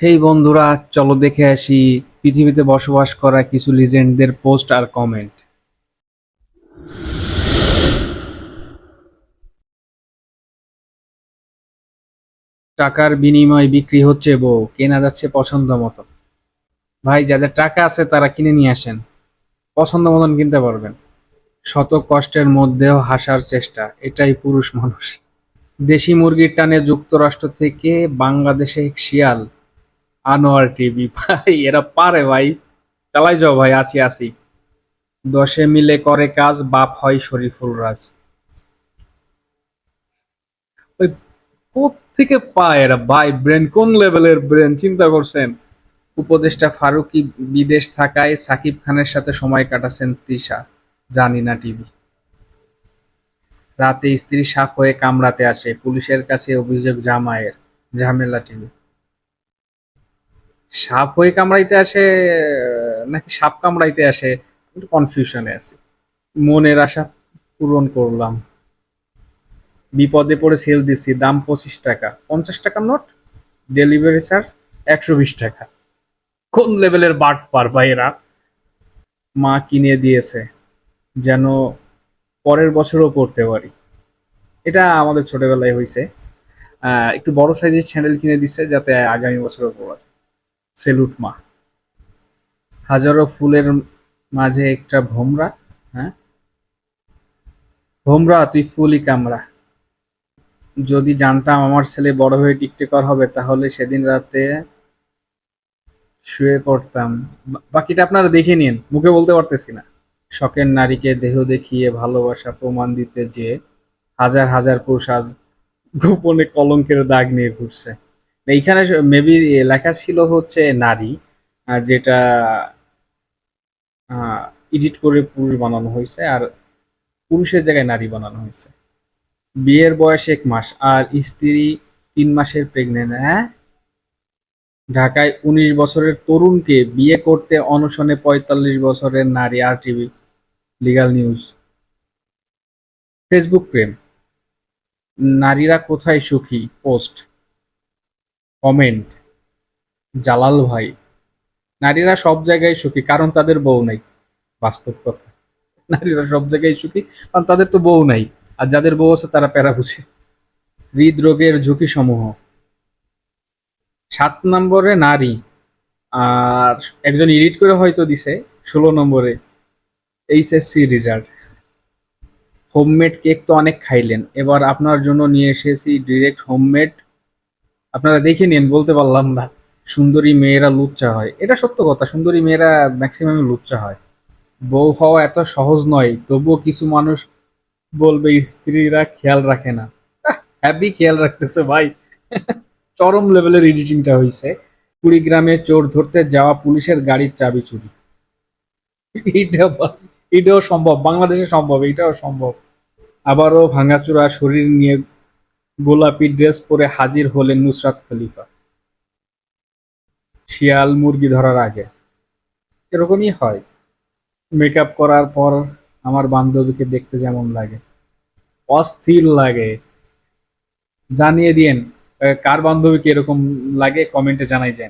হেই বন্ধুরা, চলো দেখে আসি পৃথিবীতে বসবাস করা কিছু লিজেন্ডদের পোস্ট আর কমেন্ট টাকার বিনিময়ে বিক্রি হচ্ছে বউ, কেনা যাচ্ছে পছন্দ মতো ভাই, যাদের টাকা আছে তারা কিনে নিয়ে আসেন। পছন্দ মতন কিনতে পারবেন। শত কষ্টের মধ্যেও হাসার চেষ্টা, এটাই পুরুষ মানুষ। দেশি মুরগির টানে যুক্তরাষ্ট্র থেকে বাংলাদেশে শিয়াল আনোয়ার টিভি, ভাই, এরা পারে ভাই। চালাই যাও ভাই, আছি আছি। দশে মিলে করে কাজ, বাপ হয় শরীফুল রাজ। ওই থেকে পায় এরা? ভাই, ব্রেন, কোন লেভেলের ব্রেন? চিন্তা করছেন? উপদেষ্টা ফারুকি বিদেশ থাকায় সাকিব খানের সাথে সময় কাটাছেন তৃষা। জানি না টিভি। রাতে স্ত্রী সাপ হয়ে কামড়াতে আসে। পুলিশের কাছে অভিযোগ জামায়ের ঝামেলা টিভি। সাপ হয়ে কামড়াইতে আসে, নাকি সাপ কামড়াইতে আসে? একটু কনফিউশনে আছি। মনের আশা পূরণ করলাম। বিপদে পড়ে সেল দিচ্ছি দাম পঁচিশ টাকা। পঞ্চাশ টাকার নোট ডেলিভারি চার্জ একশো বিশ টাকা। কোন লেভেলের বাট পার এরা? মা কিনে দিয়েছে, যেন পরের বছরও পড়তে পারি। এটা আমাদের ছোটবেলায় হয়েছে একটু বড় সাইজের স্যান্ডেল কিনে দিচ্ছে যাতে আগামী বছরও পড়া যায়। সেলুট মা। হাজারো ফুলের মাঝে একটা ভোমরা হ্যাঁ? ভোমরা, তুই ফুলই কামড়া। যদি জানতাম আমার ছেলে বড় হয়ে টিকটকার হবে, তাহলে সেদিন রাতে শুয়ে পড়তাম। বাকিটা আপনারা দেখে নিন, মুখে বলতে পারতেছি না। শখের নারীকে দেহ দেখিয়ে ভালোবাসা প্রমাণ দিতে যে হাজার হাজার পুরুষ আজ গোপনে কলঙ্কের দাগ নিয়ে ঘুরছে। এইখানে মেবি লেখা ছিল হচ্ছে নারী যেটা এডিট করে পুরুষ বানানো হয়েছে, আর পুরুষের জায়গায় নারী বানানো হয়েছে। বিয়ের বয়স এক মাস, আর স্ত্রী তিন মাসের প্রেগনেন্ট হ্যাঁ? ঢাকায় উনিশ বছরের তরুণকে বিয়ে করতে অনশনে পঁয়তাল্লিশ বছরের নারী আর টিভি লিগাল নিউজ ফেসবুক প্রেম। নারীরা কোথায় সুখী? পোস্ট কমেন্ট, জালাল ভাই, নারীরা সব জায়গায় সুখী, কারণ তাদের বউ নাই। বাস্তব কথা। নারীরা সব জায়গায় সুখী, কারণ তাদের তো বউ নাই, আর যাদের বউ আছে তারা প্যারা বুঝে হৃদরোগের ঝুঁকি সমূহ সাত নম্বরে নারী, আর একজন এডিট করে হয়তো দিছে, ষোলো নম্বরে এইচএসসি রেজাল্ট। হোমমেড কেক তো অনেক খাইলেন, এবার আপনার জন্য নিয়ে এসেছি ডিরেক্ট হোমমেড আপনারা দেখে নিন, বলতে পারলাম না। সুন্দরী মেয়েরা লুচ্চা হয়। এটা সত্য কথা, সুন্দরী মেয়েরা ম্যাক্সিমাম লুচ্চা হয়। বউ হওয়া এত সহজ নয়, তবুও কিছু মানুষ বলবে, স্ত্রীরা খেয়াল রাখে না। হ্যাপি খেয়াল রাখতেছে ভাই। চরম লেভেলের এডিটিংটা হয়েছে কুড়িগ্রামে চোর ধরতে যাওয়া পুলিশের গাড়ির চাবি চুরি। এইটা এটাও সম্ভব, বাংলাদেশে সম্ভব এটাও সম্ভব। আবারও ভাঙাচোরা, শরীর নিয়ে গোলাপি ড্রেস পরে হাজির হলেন নুসরাত খলিফা। শিয়াল মুরগি ধরার আগে। এরকমই হয়। মেকআপ করার পর আমার বান্ধবীকে দেখতে যেমন লাগে। অস্থির লাগে। জানিয়ে দিয়েন কার বান্ধবীকে এরকম লাগে? কমেন্টে জানাই যায়